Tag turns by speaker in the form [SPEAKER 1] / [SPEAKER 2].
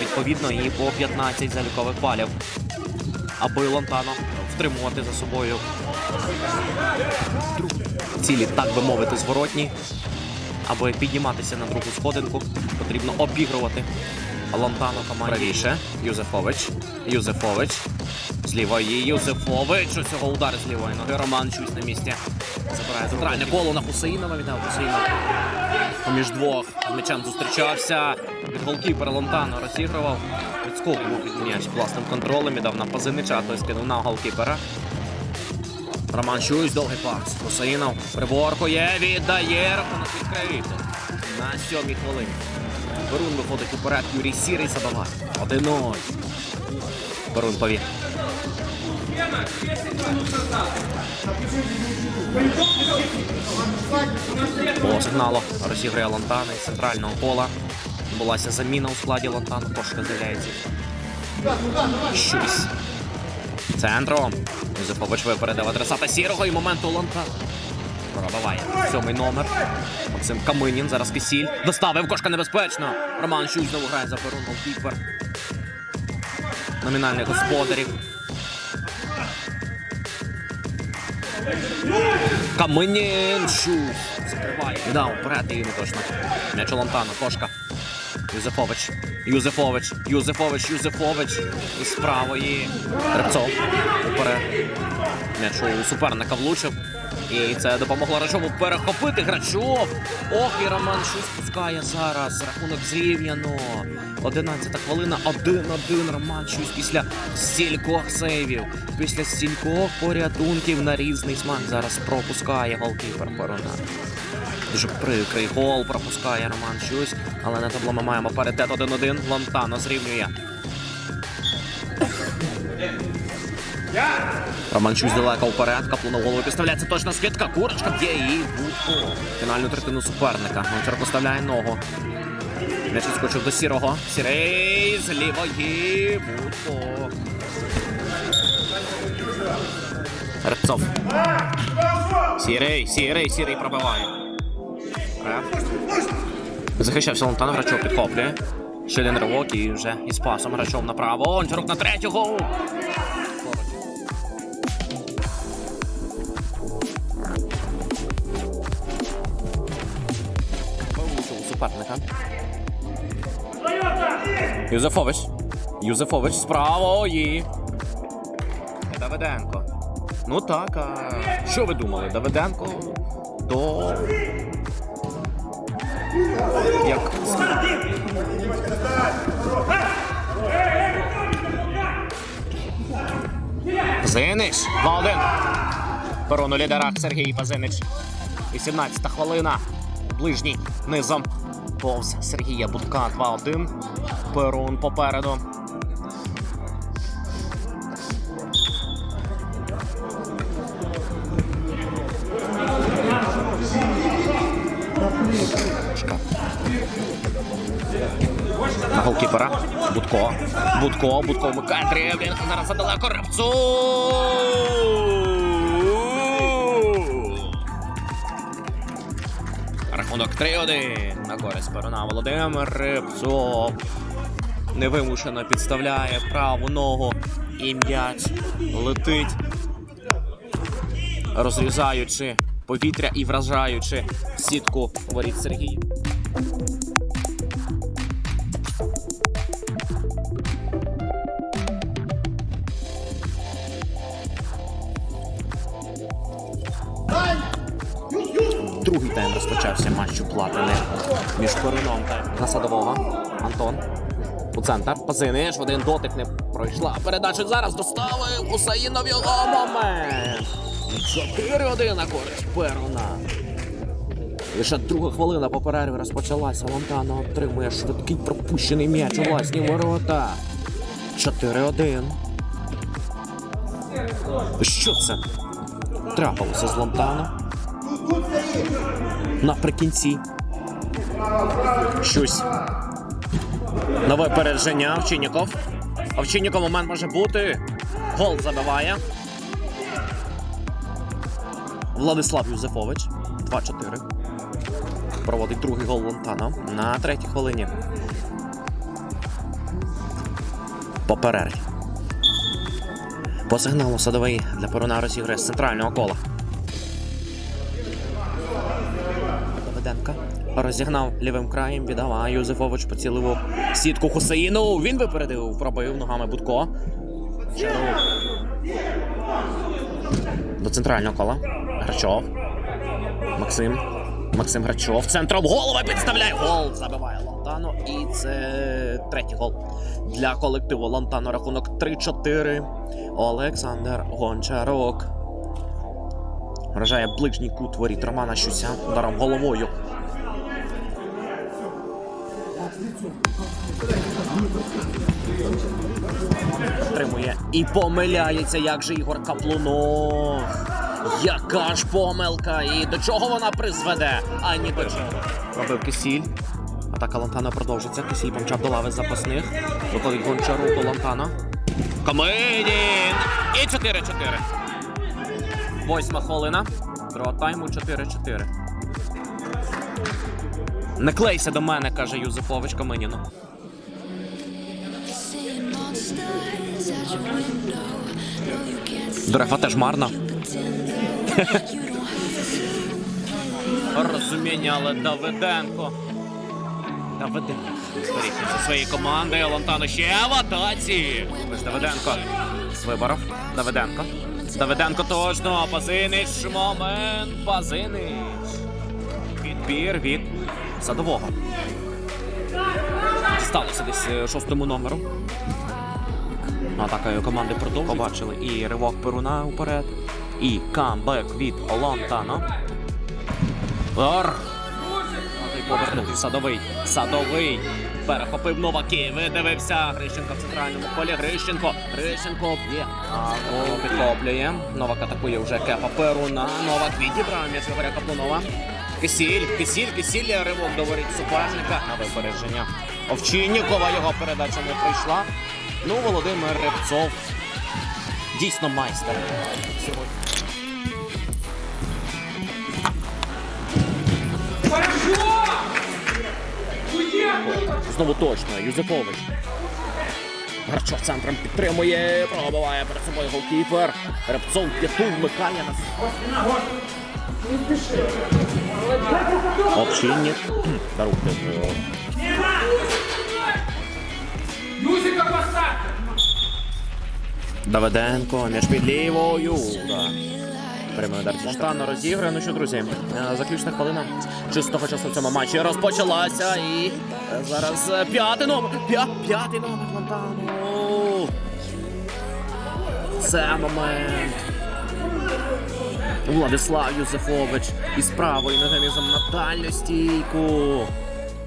[SPEAKER 1] відповідно і по 15 залікових балів. Аби Лантано втримувати за собою цілі, так би мовити, зворотні. Аби підніматися на другу сходинку, потрібно обігрувати Лантано команді. Правіше. Юзефович. Юзефович. З лівої Юзефович. Усього удар з лівої ноги. Роман Чусь на місці. Забирає центральне коло на Хусеїнова. Віддав Хусеїнов. Поміж двох м'ячем зустрічався. Голкіпера Лантано розігрував. Відскокував від м'яч власним контролем. Віддав на Пазинича, той скинув на голкіпера. Роман Чусь, довгий пас. Хусаїнов приборкує, віддає рахунок відкрити. На сьомій хвилині. Берун виходить уперед, Юрій Сірий забиває. 1-0. Берун повір. По сигналу розіграє Лантана із центрального кола. Відбулася заміна у складі Лантана. Кошка з'являється. Щось. Центром. Юзефович випередив адресата сірого і моменту Ланка. Пробиває. Сьомий номер. Максим Каминін. Зараз Кисіль. Доставив кошка небезпечно. Роман Щуй знову грає за Перун голкіпер. Номінальних господарів. Каминін. Щуй. Віддав вперед і не точно. М'яч у Лантана. Кошка. Юзефович. Юзефович. Юзефович. Юзефович. Із правої. Репцов. Уперед. М'яч у суперника влучив. І це допомогло Рачову перехопити Грачов. Ох, і Роман щось пускає зараз. Рахунок зрівняно. 11 хвилина, 1-1. Роман щось після стількох сейвів. Після стількох порятунків на різний смак. Зараз пропускає голкіпер Перуна. Дуже прикрий гол пропускає Роман Щусь, але на табло ми маємо паритет 1-1. Лантано зрівнює. Роман Щусь далеко вперед. Каплу на голову підставляється точно скидка. Курочка б'є і Будко. Фінальну третину суперника. Гончар поставляє ногу. М'яч відскочив до сірого. Сірий з лівої. Будко. Репцов. Сірий, сірий, сірий пробиває. Захищався Лантана, Грачов підхоплює. Ще один ривок і вже із пасом Грачов направо. Ончарук на третього. Суперника. Юзефович. Юзефович з правої. Давиденко. Ну так, а що ви думали? Давиденко до. Як. Пазинич. 2-1. Перон у лідерах Сергій Пазинич. 18 хвилина. Ближній низом. Повз Сергія Будка 2-1. Перун попереду. На голкіпера. Будко. Будко. Будко вмикає дриблінг. Зараз задалеко Ревцу. Рахунок 3-1. На користь Перуна Володимир Рибцов. Невимушено підставляє праву ногу. І м'яч летить. Розрізаючи повітря і вражаючи сітку воріт Сергія. Другий тайм розпочався матчу платини між Перуном та Насадового. Антон. У центр. Пазиниш. Один дотик не пройшла. Передача зараз доставив Хусаїнов його момент. 4-1 на користь Перуна. Лише друга хвилина по перерві розпочалася. Лантано отримує швидкий пропущений м'яч у власні ворота. 4-1. Що це? Трапилося з Лантано. Наприкінці. Щось. Нове передження. Овчинніков. Овчинніков момент може бути. Гол забиває. Владислав Юзефович. 2-4. Проводить другий гол Лонтана на третій хвилині. по. По сигналу садовий для Перуна розіграє з центрального кола. Давиденка розігнав лівим краєм, віддав, Юзефович поцілив у сітку Хусеїну. Він випередив, пробив ногами Будко. До центрального кола. Грачов. Максим. Максим Грачов. Центром голова підставляє. Гол забиває Лантано. І це третій гол для колективу Лантано. Рахунок 3-4. Олександр Гончарок. Вражає ближній кут воріт Романа Щуся ударом головою. Тримує і помиляється, як же Ігор Каплунов. Яка ж помилка! І до чого вона призведе? А ні до чого. Пробив Кисіль. Атака Лантана продовжиться. Кисіль помчав до лави запасних. Виходить Гончарук у Лантана. Каменін! І 4-4. Восьма хвилина. Другого тайму 4-4. Не клейся до мене, каже Юзефович Каменіну. Дорефа теж марно. Розуміння, але Давиденко. Давиденко. Зі своєї команди. Лантано ще в атаці. Давиденко. Виборов. Давиденко. Давиденко точно. Пазинич. Момент. Пазинич. Відбір від садового. Сталося десь е, шостому номеру. Атакою команди продовжує. Побачили і ривок Перуна уперед. І камбек від Лантано. Ор. Повернув садовий. Садовий. Перехопив Новаки. Видивився. Грищенко в центральному полі. Грищенко. Грищенко б'є. Гол підхоплює. Новак атакує вже кепа Перуна. Новак відібрав м'яч Ігоря Каплунова. Кисіль, кисіль, кисіль, ривок до воріт суперника. На випередження. Овчиннікова його передача не прийшла. Ну, Володимир Рибцов. Дійсно майстер. Сьогодні. Знову точно, Юзефович. Гарчов центром підтримує, пробиває перед собою голкіпер. Репцов п'яту вмикає на Овчинник. Даруйте.
[SPEAKER 2] Юзика поставьте!
[SPEAKER 1] Давиденко, м'яч під лівою. Прямий удар Фонтана розіграє. Ну що, друзі, е, заключна хвилина чистого часу в цьому матчі розпочалася. І е, зараз е, п'ятий номер. П'я, п'ятий номер Фонтану. Це момент. Владислав Юзефович із правою механізм на дальню стійку.